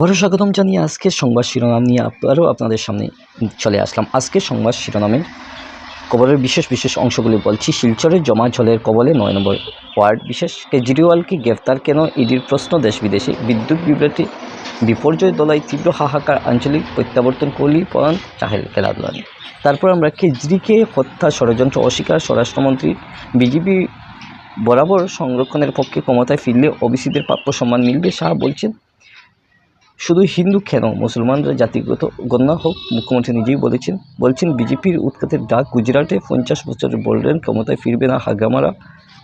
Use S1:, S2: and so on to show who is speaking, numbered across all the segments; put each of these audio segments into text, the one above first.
S1: আবারও স্বাগতম জানিয়ে আজকের সংবাদ শিরোনাম নিয়ে আবারও আপনাদের সামনে চলে আসলাম। আজকের সংবাদ শিরোনামের খবরের বিশেষ বিশেষ অংশগুলি বলছি। শিলচরের জমা জলের কবলে নয় নম্বর ওয়ার্ড বিশেষ কেজরিওয়ালকে গ্রেফতার, কেন ইডির প্রশ্ন দেশ বিদেশে? বিদ্যুৎ বিভ্রাটি বিপর্যয় দলায় তীব্র হাহাকার, আঞ্চলিক প্রত্যাবর্তন করলি পরান চাহের খেলাধুলা তারপর আমরা কেজরিকে হত্যা ষড়যন্ত্র অস্বীকার, স্বরাষ্ট্রমন্ত্রী, বিজেপি বরাবর সংরক্ষণের পক্ষে ক্ষমতায় ফিরলে ওবিসিদের প্রাপ্য সম্মান মিলবে শাহ বলছেন শুধু হিন্দু কেন? মুসলমানরা জাতিগত গণ্য হোক, মুখ্যমন্ত্রী নিজেই বলেছেন, বলছেন বিজেপির উৎখাতের ডাক গুজরাটে পঞ্চাশ বছরে বললেন, ক্ষমতায় ফিরবে না হাগামারা।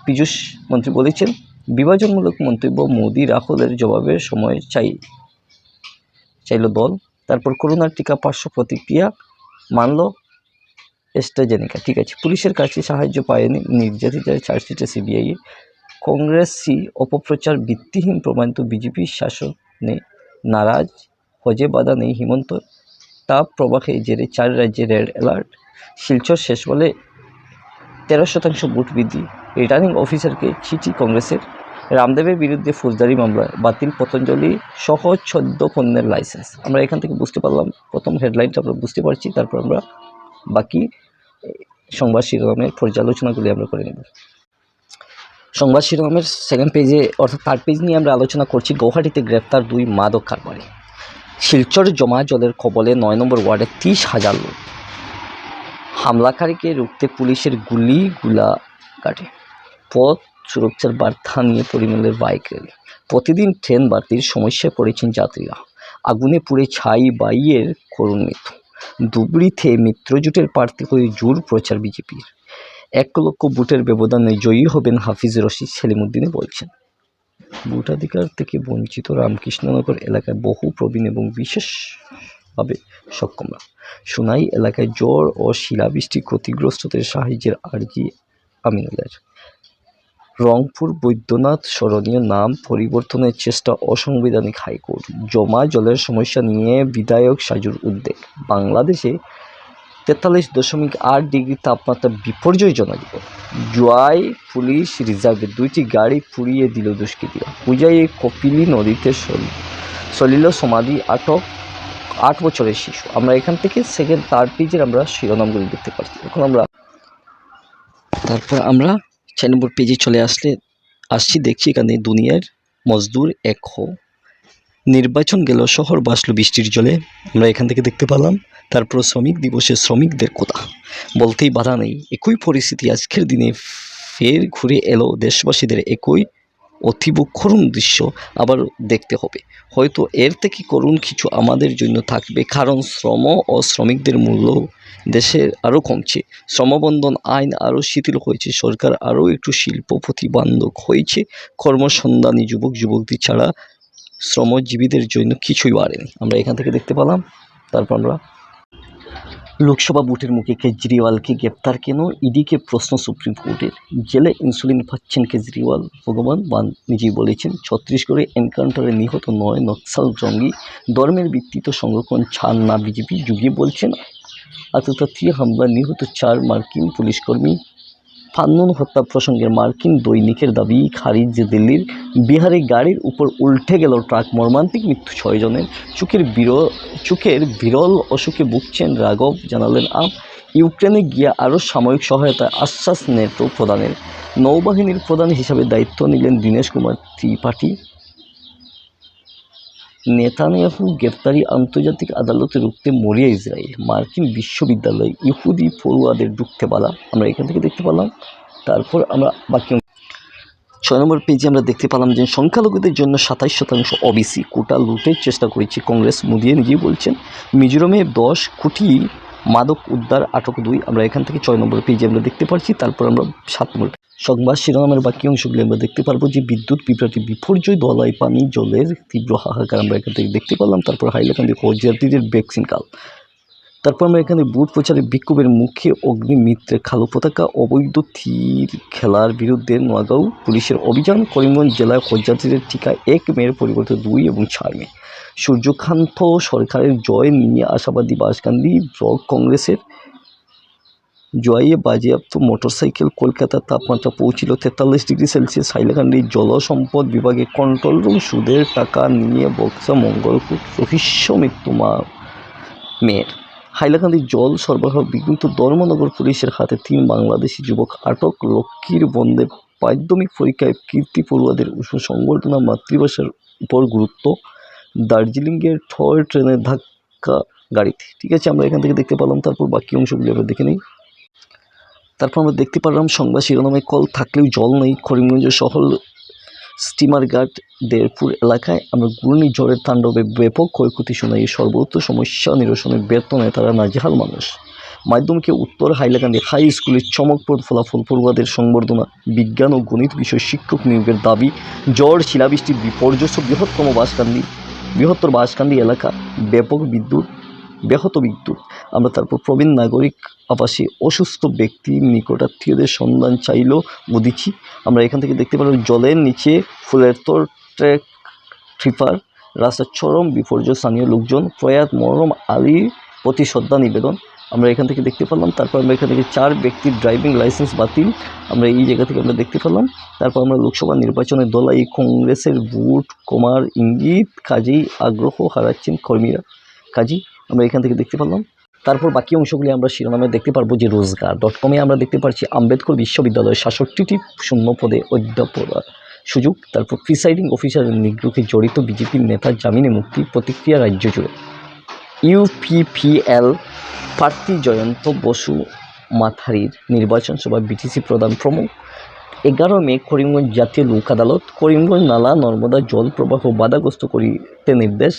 S1: পীযূষ মন্ত্রী বলেছেন, বিভাজনমূলক মন্তব্য মোদি রাহুলের জবাবের সময় চাই, চাইল দল। তারপর করোনার টিকা পার্শ্ব প্রতিক্রিয়া মানল এস্ট্রাজেনিকা। ঠিক আছে, পুলিশের কাছে সাহায্য পায়নি নির্যাতিতার চার্জশিটে সিবিআই। কংগ্রেসই অপপ্রচার ভিত্তিহীন প্রমাণিত বিজেপির শাসনে নারাজ হজে বাধা নেই হিমন্ত। তাপ প্রবাহে জেরে চার রাজ্যে রেড অ্যালার্ট। শিলচর শেষ বলে তেরো শতাংশ ভোট বৃদ্ধি। রিটার্নিং অফিসারকে চিঠি কংগ্রেসের। রামদেবের বিরুদ্ধে ফৌজদারি মামলা, বাতিল পতঞ্জলি সহ চোদ্দ পণ্যের লাইসেন্স। আমরা এখান থেকে বুঝতে পারলাম, প্রথম হেডলাইনটা আমরা বুঝতে পারছি, তারপর আমরা বাকি সংবাদ শিরোনামের পর্যালোচনাগুলি আমরা করে নেব। সংবাদ শিরোনামের সেকেন্ড পেজে অর্থাৎ থার্ড পেজ নিয়ে আমরা আলোচনা করছি, গৌহাটিতে গ্রেপ্তার দুই মাদক কারবারি। শিলচর জমা জলের কবলে নয় নম্বর ওয়ার্ডে তিরিশ হাজার লোক। হামলাকারীকে রুখতে পুলিশের গুলি গুলা কাটে পথ সুরক্ষার বার্তা নিয়ে পরিমলের বাইক র্যালি প্রতিদিন ট্রেন বাতিল সমস্যায় পড়েছেন যাত্রীরা। আগুনে পুড়ে ছাই বাইয়ের করুণ মৃত্যু। ধুবড়িতে মিত্রজোটের প্রার্থী হয়ে জোর প্রচার বিজেপির। এক লক্ষ ভোটের ব্যবধানে জয়ী হবেন হাফিজ রশিদ সেলিমুদ্দিনে বলছেন। ভোটাধিকার থেকে বঞ্চিত রামকৃষ্ণনগর এলাকায় বহু প্রবীণ এবং বিশেষভাবে সক্ষমরা সোনাই এলাকায় জ্বর ও শিলাবৃষ্টি ক্ষতিগ্রস্তদের সাহায্যের আর্জি আমিনুলের। রংপুর বৈদ্যনাথ স্মরণীয় নাম পরিবর্তনের চেষ্টা অসাংবিধানিক হাইকোর্ট। জমা জলের সমস্যা নিয়ে বিধায়ক সাজুর উদ্বেগ। বাংলাদেশে তেতাল্লিশ দশমিক আট ডিগ্রি তাপমাত্রা বিপর্যয়জনক জুয়াই পুলিশ রিজার্ভে দুইটি গাড়ি পুড়িয়ে দিল দুষ্কৃতীরা। পূজায় কপিলি নদীতে সল- সলিল সমাধি আটক আট বছরের শিশু। আমরা এখান থেকে সেকেন্ড থার্ড পেজের আমরা শিরোনামগুলি দেখতে পাচ্ছি। এখন আমরা তারপর আমরা চার নম্বর পেজে চলে আসলে, আসছি, দেখছি এখানে দুনিয়ার মজদুর এক হো। নির্বাচন গেল, শহর বাসলো বৃষ্টির জলে। আমরা এখান থেকে দেখতে পেলাম তারপর শ্রমিক দিবসে শ্রমিকদের কথা বলতেই বাধা নেই। একই পরিস্থিতি আজকের দিনে ফের ঘুরে এলো দেশবাসীদের একই অতীব করুণ দৃশ্য আবার দেখতে হবে। হয়তো এর থেকে করুণ কিছু আমাদের জন্য থাকবে, কারণ শ্রম ও শ্রমিকদের মূল্য দেশের আরও কমছে। শ্রমবন্ধন আইন আরও শিথিল হয়েছে, সরকার আরও একটু শিল্প প্রতিবান্ধক হয়েছে। কর্মসন্ধানী যুবক, যুবতী ছাড়া শ্রমজীবীদের জন্য কিছুই বাড়েনি। আমরা এখান থেকে দেখতে পেলাম, তারপর আমরা লোকসভা ভোটের মুখে কেজরিওয়ালকে গ্রেপ্তার কেন? ইডিকে প্রশ্ন সুপ্রিম কোর্টের। জেলে ইনসুলিন পাচ্ছেন কেজরিওয়াল। ভগবান বান নিজেই বলেছেন, ছত্তিশগড়ে এনকাউন্টারে নিহত নয় নকশাল জঙ্গি। ধর্মের ভিত্তিতে সংরক্ষণ ছাড় না বিজেপি, যুগে বলছেন। আততাত্রীয় হামলা নিহত চার মার্কিন পুলিশকর্মী ফান্নন হত্যা প্রসঙ্গে মার্কিন দৈনিকের দাবি, খারিজ যে দিল্লির বিহারে গাড়ির উপর উল্টে গেল ট্রাক, মর্মান্তিক মৃত্যু ছয়জনের চুকের বির চুকের বিরল অসুখে ভুগছেন রাঘব, জানালেন আপ ইউক্রেনে গিয়ে আরও সাময়িক সহায়তা আশ্বাস নেটো প্রদানের। নৌবাহিনীর প্রধান হিসাবে দায়িত্ব নিলেন দীনেশ কুমার ত্রিপাঠী। নেতানিয়াহু গ্রেপ্তারি আন্তর্জাতিক আদালতে রুখতে মরিয়া ইসরায়েল। মার্কিন বিশ্ববিদ্যালয় ইহুদি পড়ুয়াদের ঢুকতে পালা আমরা এখান থেকে দেখতে পেলাম তারপর আমরা বাকি ছয় নম্বর পেজে আমরা দেখতে পেলাম যে সংখ্যালঘুদের জন্য সাতাইশ শতাংশ ওবিসি কোটা লুটের চেষ্টা করেছে কংগ্রেস। মোদিয়ে নিজেই বলছেন, মিজোরামে দশ কোটি মাদক উদ্ধার আটক দুই। আমরা এখান থেকে ছয় নম্বর পেজে আমরা দেখতে পাচ্ছি তারপর আমরা সাত নম্বর সংবাদ শিরোনামের বাকি অংশগুলি আমরা দেখতে পারব যে বিদ্যুৎ বিভ্রাটি বিপর্যয়, দলাই পানি, জলের তীব্র হাহাকার আমরা এখান থেকে দেখতে পেলাম। তারপর হাইলাকান্দি হজযাত্রীদের ভ্যাকসিন কাল। তারপর আমরা এখানে বুট প্রচারে বিক্ষোভের মুখে অগ্নিমিত্রের খালো পতাকা, অবৈধ তীর খেলার বিরুদ্ধে নোয়াগাঁও পুলিশের অভিযান। করিমগঞ্জ জেলায় হজযাত্রীদের টিকা এক মেয়ের পরিবর্তে দুই এবং চার মে সূর্যকান্ত সরকারের জয় নিয়ে আশাবাদী বাসকান্দি ব্লক কংগ্রেসের। জয়ে বাজেয়াপ্ত মোটরসাইকেল কলকাতার তাপমাত্রা পৌঁছিল তেতাল্লিশ ডিগ্রি সেলসিয়াস। হাইলাকান্দি জলসম্পদ বিভাগে কন্ট্রোল রুম সুদের টাকা নিয়ে বক্সা মঙ্গলকূট রহস্য মৃত্যু মা, মেয়ের। হাইলাকান্দি জল সরবরাহ বিঘ্নিত ধর্মনগর পুলিশের হাতে তিন বাংলাদেশি যুবক আটক। লক্ষ্মীর বন্দে মাধ্যমিক পরীক্ষায় কীর্তি পড়ুয়াদের উষ্ণ সংবর্ধনা মাতৃভাষার উপর গুরুত্ব দার্জিলিংয়ের টয় ট্রেনের ধাক্কা গাড়িতে। ঠিক আছে, আমরা এখান থেকে দেখতে পেলাম, তারপর বাকি অংশগুলি আমরা দেখে নিই। তারপর আমরা দেখতে পারলাম সংবাদ শিরোনামে কল থাকলেও জল নেই। করিমগঞ্জ শহর স্টিমার ঘাট দেরপুর এলাকায় আমরা ঘূর্ণিঝড়ের তাণ্ডবে ব্যাপক ক্ষয়ক্ষতি শোনাই সর্বত্র সমস্যা নিরসনে ব্যর্থ নেতারা নাজেহাল মানুষ। মাধ্যমিকে উত্তর হাইলাকান্দি হাই স্কুলের চমকপ্রদ ফলাফল পড়ুয়াদের সংবর্ধনা, বিজ্ঞান ও গণিত বিষয় শিক্ষক নিয়োগের দাবি, জ্বর শিলাবৃষ্টির বিপর্যস্ত বৃহত্তম বাসকান্দি বৃহত্তর বাসকান্দি এলাকা ব্যাপক বিদ্যুৎ, ব্যাহত বিদ্যুৎ। আমরা তারপর প্রবীণ নাগরিক, আবাসে, অসুস্থ ব্যক্তি নিকটাত্মীয়দের সন্ধান চাইল বুদিছি আমরা এখান থেকে দেখতে পেলাম জলের নিচে ফুলের তোর ট্রেক, ট্রিপার, রাস্তার চরম বিপর্যয়, স্থানীয় লোকজন, প্রয়াত মরম আলীর প্রতি শ্রদ্ধা নিবেদন। আমরা এখান থেকে দেখতে পেলাম। তারপর আমরা এখান থেকে চার ব্যক্তির ড্রাইভিং লাইসেন্স বাতিল, আমরা এই জায়গা থেকে আমরা দেখতে পেলাম। তারপর আমরা লোকসভা নির্বাচনে দলাই কংগ্রেসের ভোট, কমার ইঙ্গিত, কাজেই আগ্রহ হারাচ্ছেন কর্মীরা। কাজী আমরা এখান থেকে দেখতে পেলাম। তারপর বাকি অংশগুলি আমরা শিরোনামে দেখতে পারব যে রোজগার ডট কমে আমরা দেখতে পাচ্ছি আম্বেদকর বিশ্ববিদ্যালয়ে সাতষট্টিটি শূন্য পদে অধ্যাপনার সুযোগ। তারপর প্রিসাইডিং অফিসারের নিগ্রহে জড়িত বিজেপির নেতার জামিনে মুক্তি প্রতিক্রিয়া রাজ্য জুড়ে। ইউপিপিএল প্রার্থী জয়ন্ত বসু মাথারির নির্বাচন সভায় বিটিসি প্রধান প্রমুখ। এগারো মে করিমগঞ্জ জাতীয় লোক আদালত, করিমগঞ্জ নালা নর্মদা জল প্রবাহ বাধাগ্রস্ত করিতে নির্দেশ।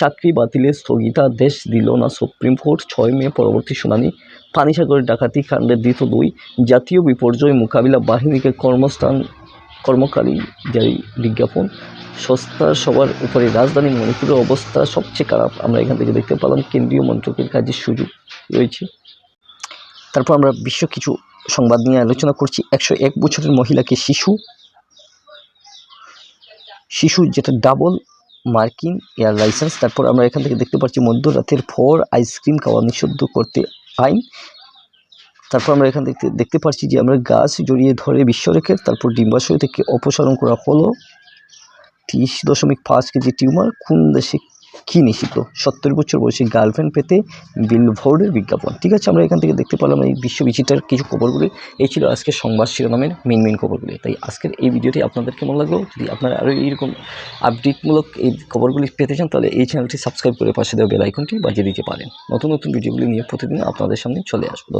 S1: চাকরি বাতিলের স্থগিতাদেশ দিল না সুপ্রিম কোর্ট। ছয় মে পরবর্তী শুনানি। পানিসাগরের ডাকাতি কাণ্ডের দ্বিতীয় দুই। জাতীয় বিপর্যয় মোকাবিলা বাহিনীকে কর্মস্থান কর্মকারী জারি বিজ্ঞাপন, সস্তা, সবার উপরে রাজধানী মণিপুরের অবস্থা সবচেয়ে খারাপ। আমরা এখান থেকে দেখতে পেলাম কেন্দ্রীয় মন্ত্রকের কাজের সুযোগ রয়েছে। তারপর আমরা বিশ্ব কিছু সংবাদ নিয়ে আলোচনা করছি। একশো এক বছরের মহিলাকে শিশু শিশু যেটা ডাবল মার্কিং এয়ার লাইসেন্স। তারপর আমরা এখান থেকে দেখতে পাচ্ছি মধ্যরাতের পর আইসক্রিম খাওয়া নিষিদ্ধ করতে আইন। তারপর আমরা এখান থেকে দেখতে পাচ্ছি যে আমরা গাছ জড়িয়ে ধরে বিশ্বরেখের, তারপর ডিম্বাশয় থেকে অপসারণ করা হলো। তিরিশ দশমিক পাঁচ কেজি টিউমার কোন দেশে কী নিষিদ্ধ? সত্তর বছর বয়সী গার্লফ্রেন্ড পেতে বিলভোর্ডের বিজ্ঞাপন। ঠিক আছে, আমরা এখান থেকে দেখতে পেলাম এই বিশ্ব বিচিটার কিছু খবরগুলি। এই ছিল আজকের সংবাদ শিরোনামের মেন মেন খবরগুলি। তাই আজকের এই ভিডিওটি আপনাদের কেমন লাগল? যদি আপনারা আরও এইরকম আপডেটমূলক এই খবরগুলি পেতে চান, তাহলে এই চ্যানেলটি সাবস্ক্রাইব করে পাশে দেওয়া বেল আইকনটি বাজিয়ে দিতে পারেন। নতুন নতুন ভিডিওগুলি নিয়ে প্রতিদিন আপনাদের সামনে চলে আসব।